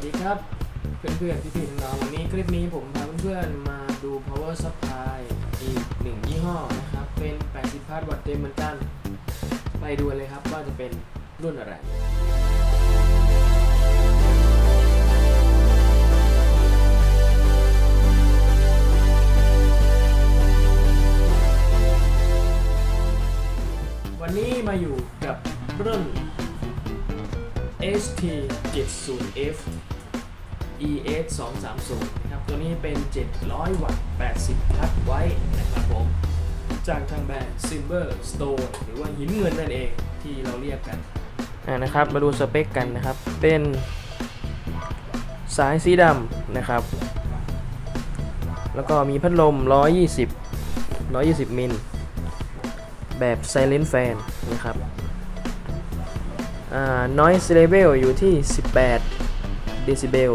วัสดีครับ เพื่อนๆพี่ๆน้องๆวันนี้คลิปนี้ผมพาเพื่อนๆมาดู power supply อีกหนึ่งยี่ห้อนะครับ เป็น 80พัทวัตต์เต็มเหมือนกัน ไปดูเลยครับว่าจะเป็นรุ่นอะไรวันนี้มาอยู่กับรุ่น HP 70F ES 230นะครับตัวนี้เป็น 700 วัตต์ 80 พัทไว้นะครับผม จากทางแบรนด์ Silver Stone หรือว่าหินเงินนั่นเองที่เราเรียกกันนะครับ มาดูสเปคกันนะครับ เป็นสายสีดำนะครับ แล้วก็มีพัดลม 120 120 มิล แบบ Silent Fan นะครับอ่า noise level อยู่ที่ 18 decibel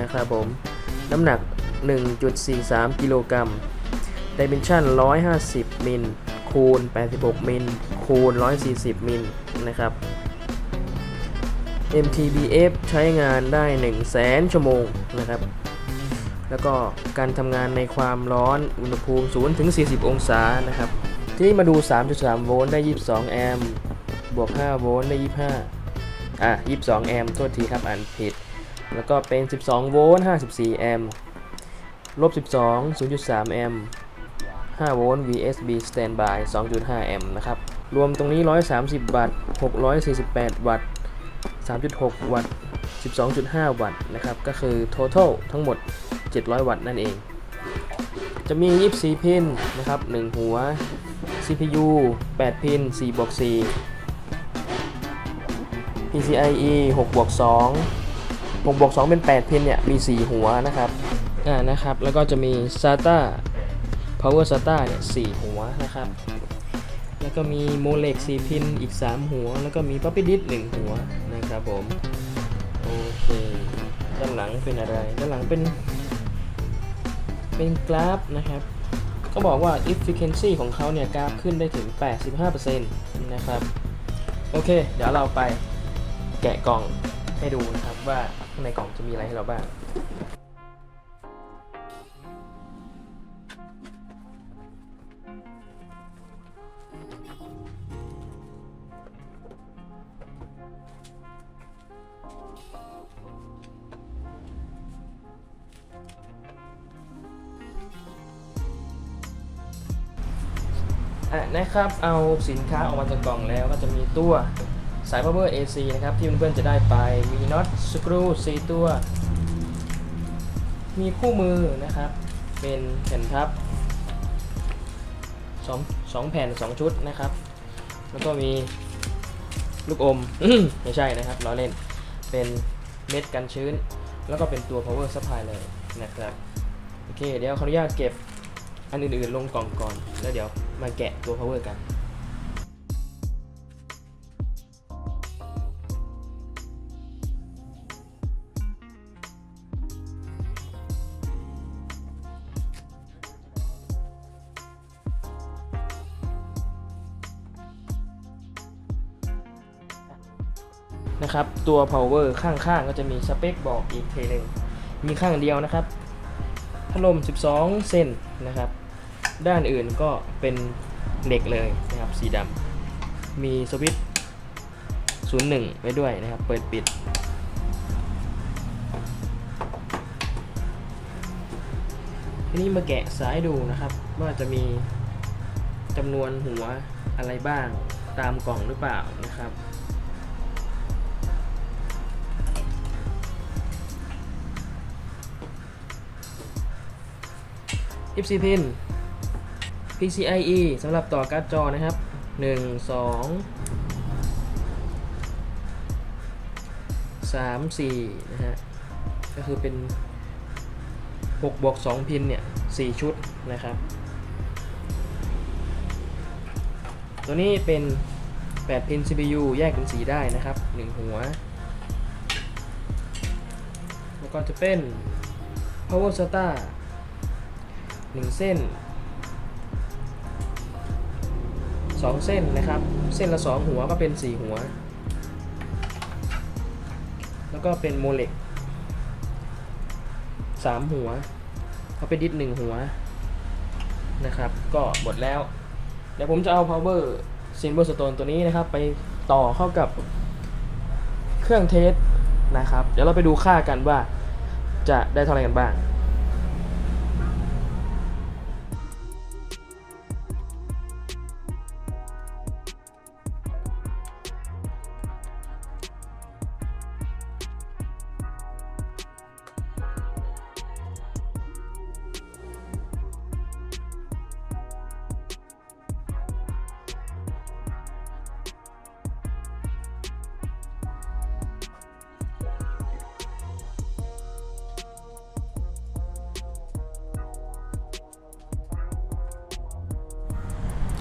นะครับผม น้ำหนัก 1.43 กิโลกรัม dimension 150 มิลคูณ 86 มิลคูณ 140 มิลนะครับ MTBF ใช้งานได้ 1 0 0 0 0 0 ชั่วโมงนะครับ แล้วก็การทำงานในความร้อนอุณหภูมิ 0 ถึง 40 องศานะครับ ที่นี่มาดู 3.3 โวลต์ได้ 22 แอมป์บวก 5 โวลต์ได้ 25 อะ 22 แอมป์โทษทีครับอ่านผิด แล้วก็เป็น 12 โวลต์ 54 แอมป์ ลบ 12 0.3 แอมป์ 5 โวลต์ VSB standby 2.5 แอมป์นะครับ รวมตรงนี้ 130 วัตต์ 648 วัตต์ 3.6 วัตต์ 12.5 วัตต์นะครับ ก็คือ total ทั้งหมด 700 วัตต์นั่นเอง จะมี 24 พินนะครับ 1 หัว CPU 8 พิน4บวก4 PCIe 6บวก2 6บวก2เป็น8พินเนี่ย มี 4 หัวนะครับ อ่า นะครับ แล้วก็จะมี SATA Power SATA เนี่ย4หัวนะครับ แล้วก็มี Molex 4พินอีก 3 หัว แล้วก็มี Puppy Disk 1หัวนะครับผม โอเค ด้านหลังเป็นอะไร ด้านหลังเป็น เป็นกราฟนะครับก็บอกว่า efficiency ของเขาเนี่ยกราฟขึ้นได้ถึง 85%นะครับ โอเค เดี๋ยวเราไปแกะกล่องให้ดูนะครับว่า ข้างในกล่องจะมีอะไรให้เราบ้างนะครับ เอาสินค้าออกมาจากกล่องแล้วก็จะมีตัว สาย power AC นะครับ ที่เพื่อนๆจะได้ไปมีน็อตสกรู4ตัว มีคู่มือนะครับ เป็นแผ่นพับ2 2แผ่น 2 ชุดนะครับ แล้วก็มีลูกอม ไม่ใช่นะครับล้อเล่นเป็นเม็ดกันชื้น แล้วก็เป็นตัว power supply เลยนะครับโอเค เดี๋ยวขออนุญาตเก็บอันอื่นๆลงกล่องก่อน แล้วเดี๋ยวมาแกะตัว power กัน นะครับ ตัว power ข้างๆ ก็จะมีสเปคบอกอีกทีหนึ่งมีข้างเดียวนะครับพัดลม 12 เซนนะครับ ด้านอื่นก็เป็นเหล็กเลยนะครับ สีดำมีสวิตช์01 ไว้ด้วยนะครับ เปิดปิด ทีนี้มาแกะสายดูนะครับ ว่าจะมีจำนวนหัวอะไรบ้างตามกล่องหรือเปล่านะครับ 14พิน PCIe สำหรับต่อการ์ดจอนะครับ 1 2 3 4 นะฮะ ก็คือเป็น 6 บวก 2 พินเนี่ย 4 ชุดนะครับ ตัวนี้เป็น 8 พิน CPU แยกเป็นสีได้นะครับ 1 หัว แล้วก็จะเป็น power SATA หนึ่งเส้นสองเส้นนะครับ เส้นละสองหัวก็เป็นสี่หัว แล้วก็เป็นโมเลกสามหัวเอาไปดิสหนึ่งหัวนะครับ ก็หมดแล้ว เดี๋ยวผมจะเอา power silver stone ตัวนี้นะครับ ไปต่อเข้ากับเครื่องเทสนะครับ เดี๋ยวเราไปดูค่ากันว่าจะได้เท่าไหร่กันบ้าง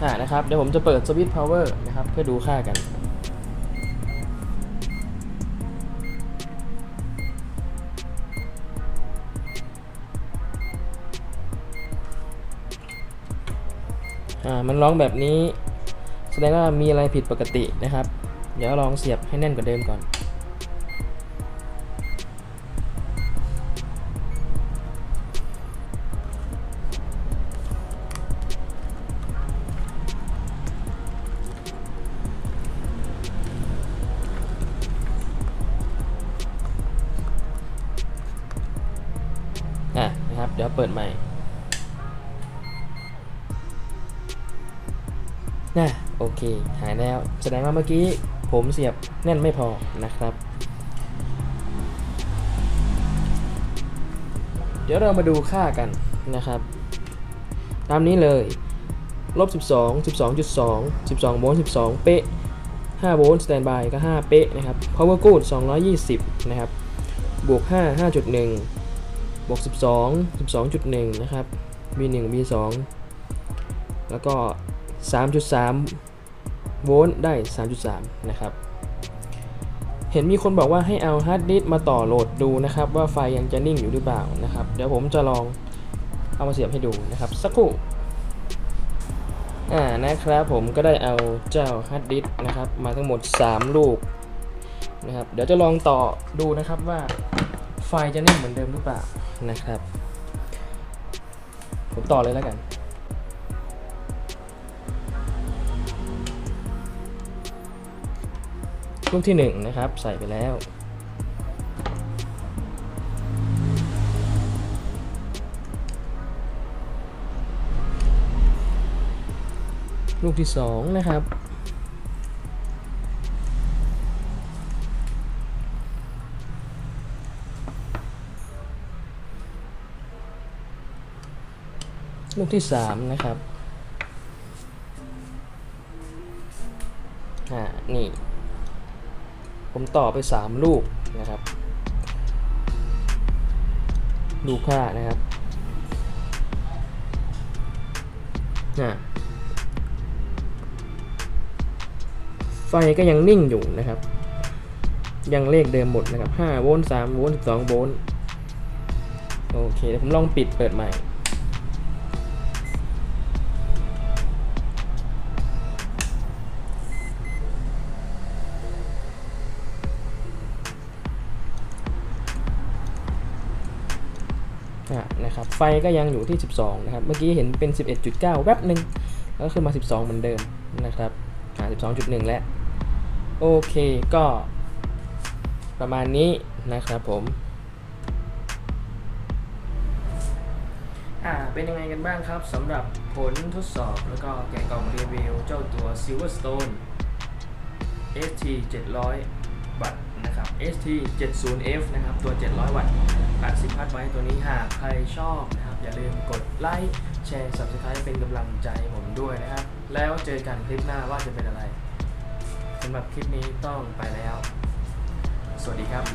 อ่านะครับ เดี๋ยวผมจะเปิดสวิตช์พาวเวอร์นะครับ เพื่อดูค่ากัน อ่า มันร้องแบบนี้ แสดงว่ามีอะไรผิดปกตินะครับ เดี๋ยวลองเสียบให้แน่นกว่าเดิมก่อน เปิดใหม่น่ะโอเค หายแล้ว แสดงว่าเมื่อกี้ผมเสียบแน่นไม่พอนะครับ เดี๋ยวเรามาดูค่ากันนะครับ ตามนี้เลยลบ 12 12.2 12โวลต์12 เป๊ะ 5 โวลต์สแตนบายก็ 5 เป๊ะนะครับ power good 220 นะครับ บวก 5 5.1 บวก 12 12.1 นะครับ v1 v2 แล้วก็ 3.3 โวลต์ได้ 3.3 นะครับ เห็นมีคนบอกว่าให้เอาฮาร์ดดิสก์มาต่อโหลดดูนะครับ ว่าไฟยังจะนิ่งอยู่หรือเปล่านะครับ เดี๋ยวผมจะลองเอามาเสียบให้ดูนะครับ สักครู่อ่านะครับผมก็ได้เอาเจ้าฮาร์ดดิสก์นะครับ มาทั้งหมด 3 ลูกนะครับ เดี๋ยวจะลองต่อดูนะครับว่าไฟจะนิ่งเหมือนเดิมหรือเปล่า นะครับ ผมต่อเลยแล้วกันลูกที่หนึ่งนะครับ ใส่ไปแล้วลูกที่สองนะครับ ลูกที่สามนะครับอ่านี่ ผมต่อไป3ลูกนะครับดูค่านะครับอ่าไฟก็ยังนิ่งอยู่นะครับ ยังเลขเดิมหมดนะครับ5โวลต์3โวลต์12โวลต์โอเคเดี๋ยวผมลองปิดเปิดใหม่ นะครับไฟก็ยังอยู่ที่ 12 นะครับ เมื่อกี้เห็นเป็น 11.9 แวบหนึ่งก็ขึ้นมา 12 เหมือนเดิมนะครับอ่า12.1 แล้ว โอเคก็ประมาณนี้นะครับผมอ่าเป็นยังไงกันบ้างครับสำหรับผลทดสอบแล้วก็แกะกล่องรีวิวเจ้าตัว Silverstone ST 700วัตร ST 70F นะครับ ตัว 700 วัตต์อัดสิพัดไว้ตัวนี้หากใครชอบนะครับ อย่าลืมกดไลค์ แชร์ Subscribe เป็นกำลังใจผมด้วยนะครับ แล้วเจอกันคลิปหน้าว่าจะเป็นอะไรสำหรับคลิปนี้ต้องไปแล้ว สวัสดีครับ